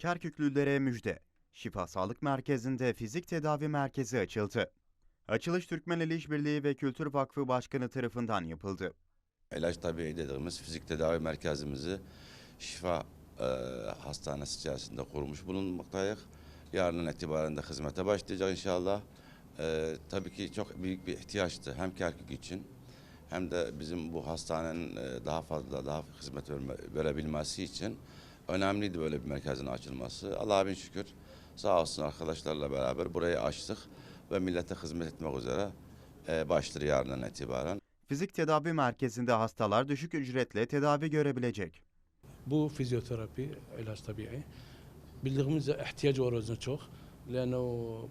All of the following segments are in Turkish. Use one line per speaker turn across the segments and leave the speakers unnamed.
Kerküklülere müjde. Şifa Sağlık Merkezi'nde fizik tedavi merkezi açıldı. Açılış Türkmeneli İşbirliği ve Kültür Vakfı Başkanı tarafından yapıldı.
İlaç Tabii dediğimiz fizik tedavi merkezimizi Şifa e, Hastanesi içerisinde kurmuş bulunmaktayız. Yarından itibaren de hizmete başlayacak inşallah. E, tabii ki çok büyük bir ihtiyaçtı hem Kerkük için hem de bizim bu hastanenin e, daha fazla daha hizmet verebilmesi için önemliydi böyle bir merkezin açılması. Allah'a bin şükür sağ olsun arkadaşlarla beraber burayı açtık ve millete hizmet etmek üzere e, başlar yarından itibaren.
Fizik tedavi merkezinde hastalar düşük ücretle tedavi görebilecek.
Bu fizyoterapi, ilaç tabii. Bildiğimizde ihtiyacı var özüne çok. Lano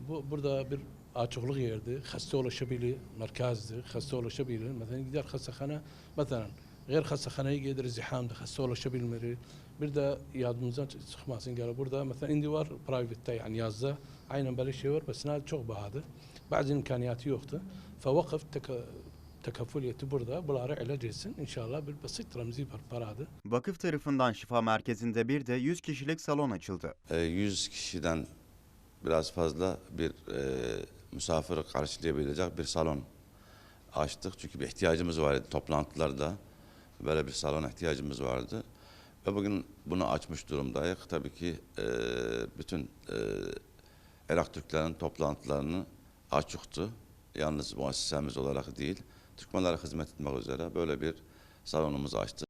bu burada bir açıklık yerdi. Hasta ulaşabilir, merkezdi. Hasta ulaşabilir. Mesela gider hastahane, mesela Gayr hastahaneye gelir zihamda hasta ulaşabilmeleri. Bir de yardımımızdan çıkmasın gel burada. Mesela indi var private'te yani yazda. Aynen böyle şey var. Mesela çok bağladı. Bazı imkaniyatı yoktu. Fevakıf teka, tekafüliyeti burada. Bunları ilaç etsin. İnşallah bir basit ramzi bir paradı.
Vakıf tarafından şifa merkezinde bir de 100 kişilik salon açıldı.
E, 100 kişiden biraz fazla bir e, misafir karşılayabilecek bir salon açtık. Çünkü bir ihtiyacımız vardı toplantılarda. Böyle bir salon ihtiyacımız vardı. Ve bugün bunu açmış durumdayız. Tabii ki e, bütün e, Irak Türklerin toplantılarını açıktı. Yalnız muassesemiz olarak değil, Türkmenlere hizmet etmek üzere böyle bir salonumuzu açtık.